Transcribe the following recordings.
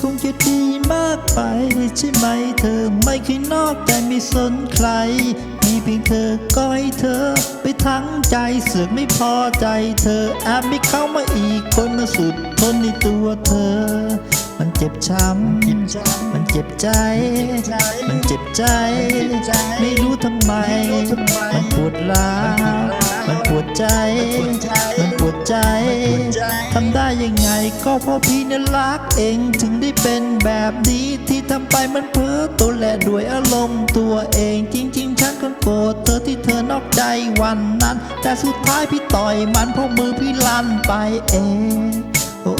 คงจะดีมากไป ใช่ไหมเธอไม่เคยนอกแต่ไม่สนใคร มีเพียงเธอก็ให้เธอ ไปทั้งใจเสือกไม่พอใจเธอแอบไม่เข้ามาอีกคนมาสุดทนในตัวเธอ มันเจ็บช้ำมันเจ็บใจ มันเจ็บใจ ไม่รู้ทำไม มันปวดร้าว ยังไง ก็เพราะพี่นี่ยรักเองถึงได้เป็นแบบนี้ที่ทำไปมันเพ้อตัวและด้วยอารมณ์ตัวเอง จริง ๆ ฉันก็โกรธเธอที่เธอนอกใจวันนั้น แต่สุดท้ายพี่ต่อยมันเพราะมือพี่ลั่นไปเองโอ้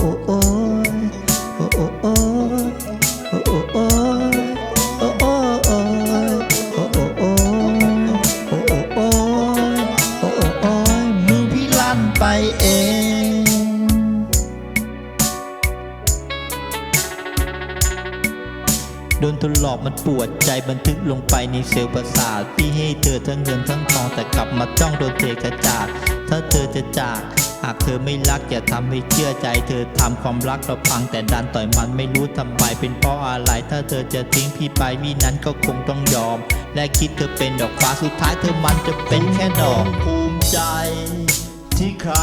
โดนทดหลอกมันปวดใจบันทึกลงไปในเซลล์ประสาทพี่ให้เธอทั้งเงินทั้งทองแต่กลับมาจ้องโดนเทกระจาดถ้าเธอจะจากหากเธอไม่รักอย่าทำให้เชื่อใจ เธอทำความรักเราพังแต่ดันต่อยมันไม่รู้ทำไมเป็นเพราะอะไร ถ้าเธอจะทิ้งพี่ไปพี่นั้นก็คงต้องยอม และคิดเธอเป็นดอกฟ้าสุดท้ายเธอมันจะเป็นแค่ดอกภูมิใจ ที่ใคร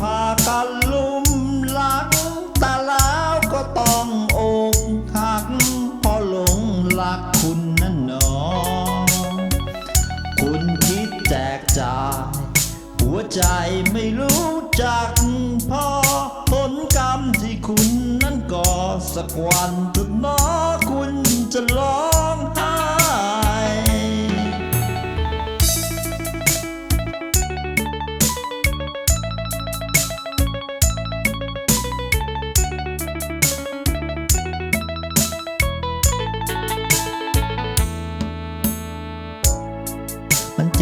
พากันลุ่ม รักคุณนั่นหนอ คุณคิดแจกจ่ายหัวใจไม่รู้จักพอผลกรรมที่คุณนั้นก่อสักวันทุกน้อ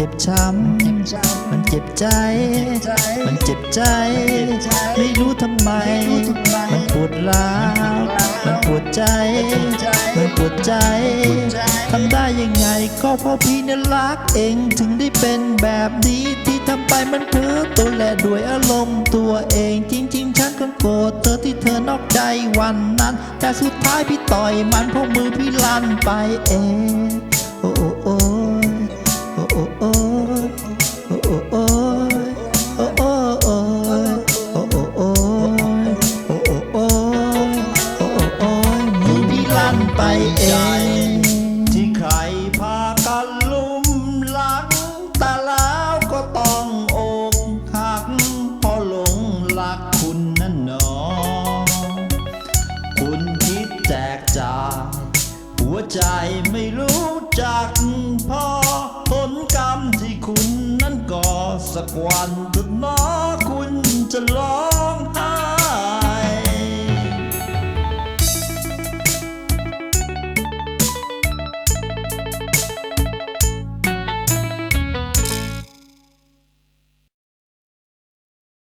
จ็บช้ำ มันเจ็บใจ มันเจ็บใจ ไม่รู้ทำไม มันปวดร้าวมันปวดใจ มันปวดใจ ทำได้ยังไงก็เพราะพี่นั้นรักเองถึงได้เป็นแบบนี้ที่ทำไปมันเพ้อตัวและด้วยอารมณ์ตัวเองจริง ๆ ฉันก็โกรธเธอที่เธอนอกใจวันนั้น แต่สุดท้ายพี่ต่อยมันเพราะมือพี่ลั่นไปเองโอ้ ใจไม่รู้จักพอผลกรรมที่คุณนั้นก่อสักวัน